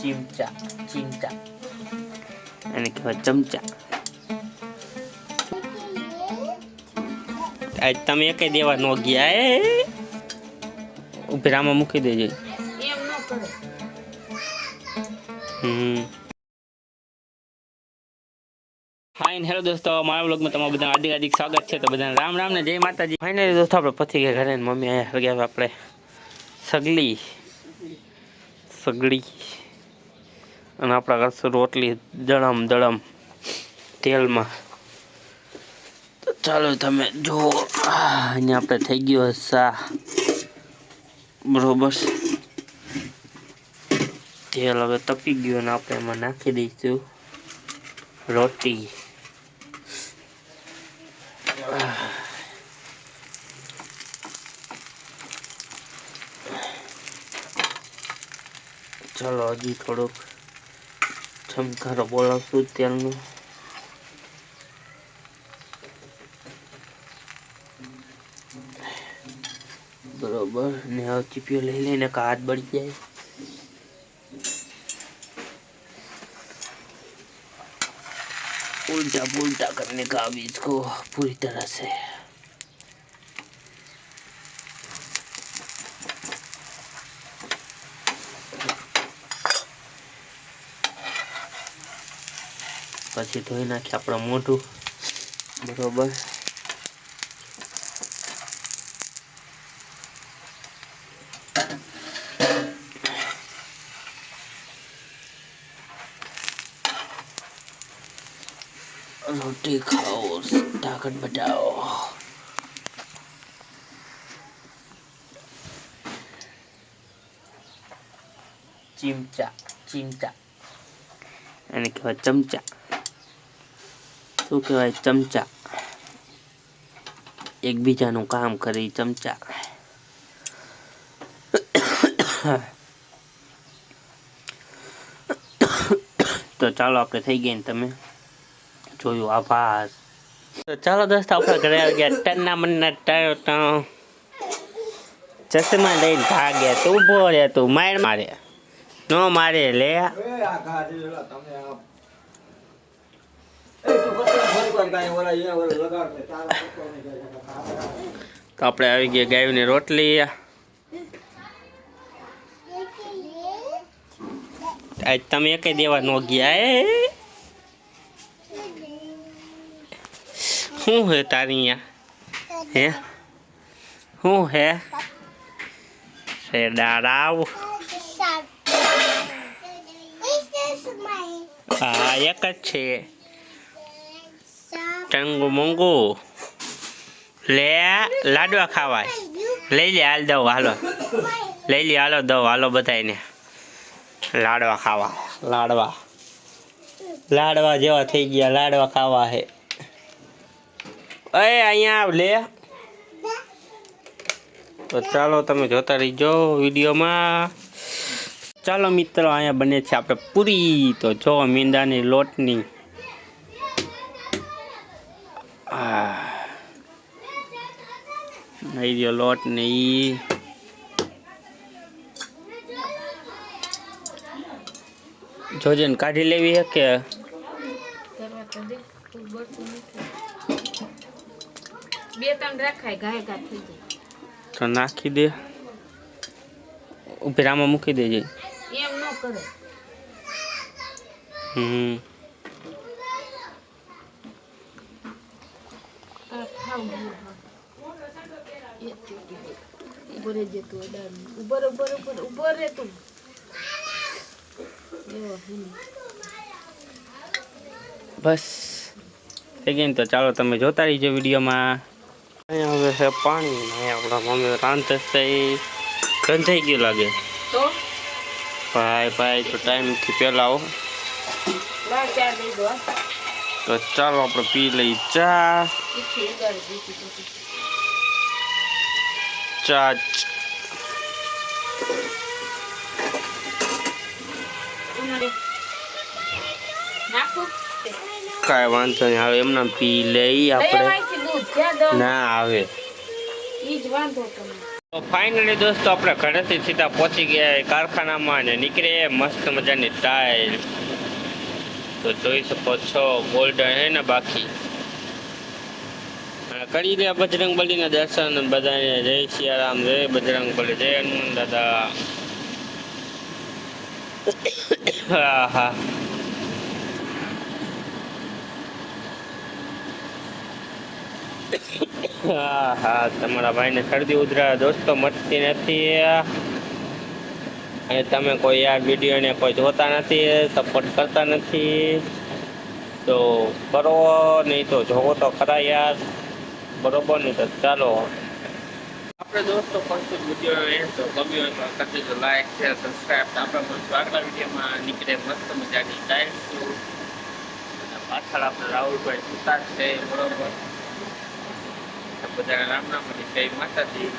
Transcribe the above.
ચીમચા ચીમચા અને કહેવાય ચમચા આજ તમે એકે દેવા ન ગયા એ ઉભરામાં મૂકી દેજે એમ ન કરે હમ ફાઇન હેલો દોસ્તો મારા બ્લોગમાં તમારું બધા હાર્દિક હાર્દિક સ્વાગત છે તો બધાને રામ રામ ને જય માતાજી ફાઇનલી દોસ્તો આપણે પતી ગયા ઘરે ને મમ્મી અહીંયા હરગ્યા આપણે સગલી સગડી અને આપણા કરશે રોટલી દળમ દળમ તેલમાં. તો ચાલો તમે જુઓ. અહીંયા આપણે થઈ ગયો સા બરોબર. તેલ હવે તપી ગયું અને આપણે એમાં નાખી દઈશું રોટી. ચલો હજી થોડુંક. ચમકારો બોલાવશું તેલનું બરોબર ને હવે ચીપીઓ લઈ લઈને કે હાથ બળી જાય उल्टा पुल्टा करने का अभी इसको पूरी तरह से પછી ધોઈ નાખી આપણું મોઢું બરોબર रोटी खाओ ताकत बचाओ ચીમચા ચીમચા એને કહેવાય ચમચા શું કહેવાય, ચમચા. એકબીજાનું કામ કરી ચમચા. તો ચાલો આપણે થઈ ગઈ ને તમે જોયું, આભાર. તો ચાલો દોસ્તો, આપણે ઘરે આવી ગયા ટનના મનના ટાયો ટાણો ચશ્મા લઈને ભાગ્યા તું ઊભો રે તું, માર મારે. નો મારે, લે. તો આપણે આવી ગયા ગાયની રોટલી. આજ તમે એક દેવા નો ગયા એ? શું હે તારી અહીંયા? હે? શું હે? શેડારાવ હા એક જ છે. ટંગુ મંગુ. લે, લાડવા ખાવાય. લઈ લે, હાલ દઉં, હાલો. લઈ લે, હાલો, દઉં, હાલો બધાને લાડવા ખાવા, લાડવા. લાડવા જેવા થઈ ગયા, લાડવા ખાવા હે. અય અહીંયા લે. તો ચાલો, તમે જોતા રહીજો વિડીયોમાં. ચાલો મિત્રો, અહીંયા બને છે આપણે પૂરી. તો જો મીંદાની લોટની. નહીં રહ્યો લોટ ને ઈ જોજે ને કાઢી લેવી છે કે કરવા તો દે તું બળતું નથી બે ત્રણ રાખાય ગાય ગા થઈ જાય તો નાખી દે ઉભરામાં મૂકી દેજે એમ ન કરે હમ જે તું રે તું. બસ. થઈ ગઈ ને તો ચાલો તમે જોતા રહીજો વિડીયોમાં. અહીંયા હવે છે પાણી અહીંયા આપણા મમ્મી રાંધશે એ ગંધાઈ ગયું લાગે. તો? ભાઈ ભાઈ તો ટાઈમથી પહેલાં આવો. તો ચાલો આપણે પી લઈ ચા. તીખી ઉગાડી દીધી પછી ચા ઉનાળે નાખું કાંઈ વાંધો નહીં આવે એમના પી લઈ આપણે લઈ દૂધ જ્યાં દઉં ના આવે ઈ જ વાંધો તમને તો ફાઇનલી દોસ્તો આપણે ઘરેથી સીધા પહોંચી ગયા કારખાનામાં અને નીકળે મસ્ત મજાની ટાઈલ તો જોઈ શકો છો ગોલ્ડન હે ને બાકી અને કરી લે બજરંગ બલીના દર્શન બધાને જય સિયારામ જય બજરંગ બલી જય હનુમાન દાદા હા હા હા હા તમારા ભાઈને શરદી ઉધરા દોસ્તો મટતી નથી અને તમે કોઈ આ વિડીયોને કોઈ જોતા નથી સપોર્ટ કરતા નથી તો કરો નહીં તો જોવો તો ખરા યાર બરોબર નહીં તો ચાલો. આપણે દોસ્તો કરશું વીડિયો એ તો ગમ્યો તો કરી દેજો લાઈક શેર સબસ્ક્રાઈબ આપણે મળશું આગલા વિડીયોમાં નીકળે મસ્ત મજાની ટાઈમ અને પાછળ આપણે રાહુલભાઈ સુતા છે, બરોબર. બધાને રામ રામ જય માતાજી.